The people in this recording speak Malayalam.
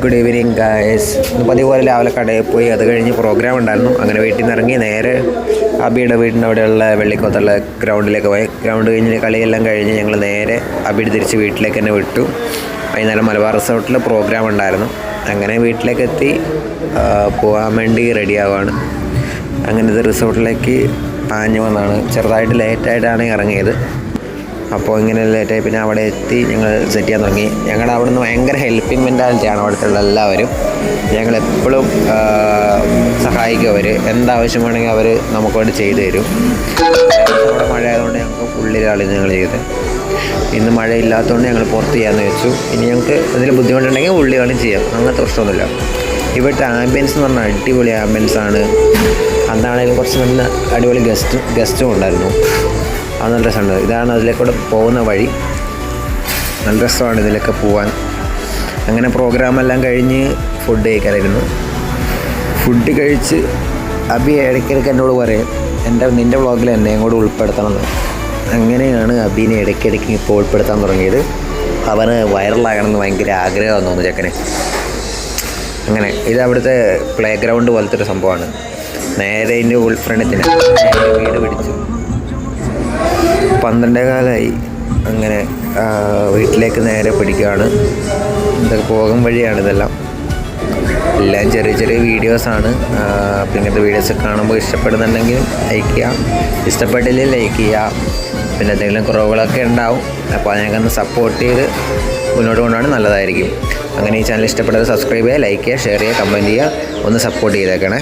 ഗുഡ് ഈവനിങ് ഗായസ് പതിവ് പോലെ രാവിലെ കടയിൽ പോയി അത് കഴിഞ്ഞ് പ്രോഗ്രാം ഉണ്ടായിരുന്നു. അങ്ങനെ വീട്ടിൽ നിന്ന് ഇറങ്ങി നേരെ അബിയുടെ വീടിന്റെ അവിടെയുള്ള വെള്ളിക്കോത്തുള്ള ഗ്രൗണ്ടിലേക്ക് പോയി. ഗ്രൗണ്ട് കഴിഞ്ഞ് കളിയെല്ലാം കഴിഞ്ഞ് ഞങ്ങൾ നേരെ അബിയുടെ തിരിച്ച് വീട്ടിലേക്ക് തന്നെ വിട്ടു. വൈകുന്നേരം മലബാർ റിസോർട്ടിൽ പ്രോഗ്രാം ഉണ്ടായിരുന്നു. അങ്ങനെ വീട്ടിലേക്ക് എത്തി പോകാൻ വേണ്ടി റെഡി ആവുകയാണ്. അങ്ങനത്തെ റിസോർട്ടിലേക്ക് പാഞ്ഞു വന്നാണ്. ചെറുതായിട്ട് ലേറ്റായിട്ടാണ് ഇറങ്ങിയത്. അപ്പോൾ ഇങ്ങനെ ലേറ്റായി പിന്നെ അവിടെ എത്തി ഞങ്ങൾ സെറ്റ് ചെയ്യാൻ തുടങ്ങി. ഞങ്ങളുടെ അവിടെ നിന്ന് ഭയങ്കര ഹെൽപ്പിംഗ് മെന്റാലിറ്റിയാണ് അവിടുത്തെ ഉള്ള എല്ലാവരും. ഞങ്ങൾ എപ്പോഴും സഹായിക്കും അവർ എന്താവശ്യം വേണമെങ്കിൽ അവർ നമുക്ക് വേണ്ടി ചെയ്തു തരും. മഴ ആയതുകൊണ്ട് ഞങ്ങൾക്ക് ഉള്ളിലാണ് ഞങ്ങൾ ചെയ്തത്. ഇന്ന് മഴയില്ലാത്തതുകൊണ്ട് ഞങ്ങൾ പുറത്ത് ചെയ്യാമെന്ന് വെച്ചു. ഇനി ഞങ്ങൾക്ക് എന്തെങ്കിലും ബുദ്ധിമുട്ടുണ്ടെങ്കിൽ ഉള്ളി കളി ചെയ്യാം. അങ്ങനത്തെ പ്രശ്നമൊന്നുമില്ല. ഇവിടുത്തെ ആംബിയൻസ് എന്ന് പറഞ്ഞാൽ അടിപൊളി ആംബിയൻസ് ആണ്. അന്നാണെങ്കിലും കുറച്ച് നല്ല അടിപൊളി ഗസ്റ്റ് ഗസ്റ്റും ഉണ്ടായിരുന്നു. അത് നല്ല രസമുണ്ട്. ഇതാണ് അതിലേക്കൂടെ പോകുന്ന വഴി. നല്ല രസമാണ് ഇതിലൊക്കെ പോവാൻ. അങ്ങനെ പ്രോഗ്രാമെല്ലാം കഴിഞ്ഞ് ഫുഡ് കഴിക്കാനായിരുന്നു. ഫുഡ് കഴിച്ച് അബി ഇടയ്ക്കിടയ്ക്ക് എന്നോട് പറയും എന്റെ നിന്റെ വ്ളോഗിൽ എന്നെയും കൂടെ ഉൾപ്പെടുത്തണമെന്ന് അങ്ങനെയാണ് അബീനെ ഇടയ്ക്കിടയ്ക്ക് ഇപ്പോൾ ഉൾപ്പെടുത്താൻ തുടങ്ങിയത്. അവന് വൈറലാകണമെന്ന് ഭയങ്കര ആഗ്രഹമാണെന്ന് തോന്നുന്നു ചെക്കന്. അങ്ങനെ ഇത് അവിടുത്തെ പ്ലേ ഗ്രൗണ്ട് പോലത്തെ ഒരു സംഭവമാണ്. നേരെ ഇതിന്റെ ഉൾഫ്രണ്ടത്തിന് വീട് പന്ത്രണ്ടേ കാലമായി അങ്ങനെ വീട്ടിലേക്ക് നേരെ പിടിക്കുകയാണ്. ഇതൊക്കെ പോകും വഴിയാണ് ഇതെല്ലാം. എല്ലാം ചെറിയ ചെറിയ വീഡിയോസാണ് ഇങ്ങനത്തെ വീഡിയോസ് കാണുമ്പോൾ ഇഷ്ടപ്പെടുന്നുണ്ടെങ്കിൽ ലൈക്ക് ചെയ്യാം. ഇഷ്ടപ്പെട്ടില്ലെങ്കിൽ ലൈക്ക് ചെയ്യാം. പിന്നെ എന്തെങ്കിലും കുറവുകളൊക്കെ ഉണ്ടാവും. അപ്പോൾ അതിനൊക്കെ ഒന്ന് സപ്പോർട്ട് ചെയ്ത് മുന്നോട്ട് കൊണ്ടുപോകാൻ നല്ലതായിരിക്കും. അങ്ങനെ ഈ ചാനൽ ഇഷ്ടപ്പെട്ടത് സബ്സ്ക്രൈബ് ചെയ്യുക ലൈക്ക് ചെയ്യുക ഷെയർ ചെയ്യുക കമന്റ് ചെയ്യുക. ഒന്ന് സപ്പോർട്ട് ചെയ്തേക്കണേ.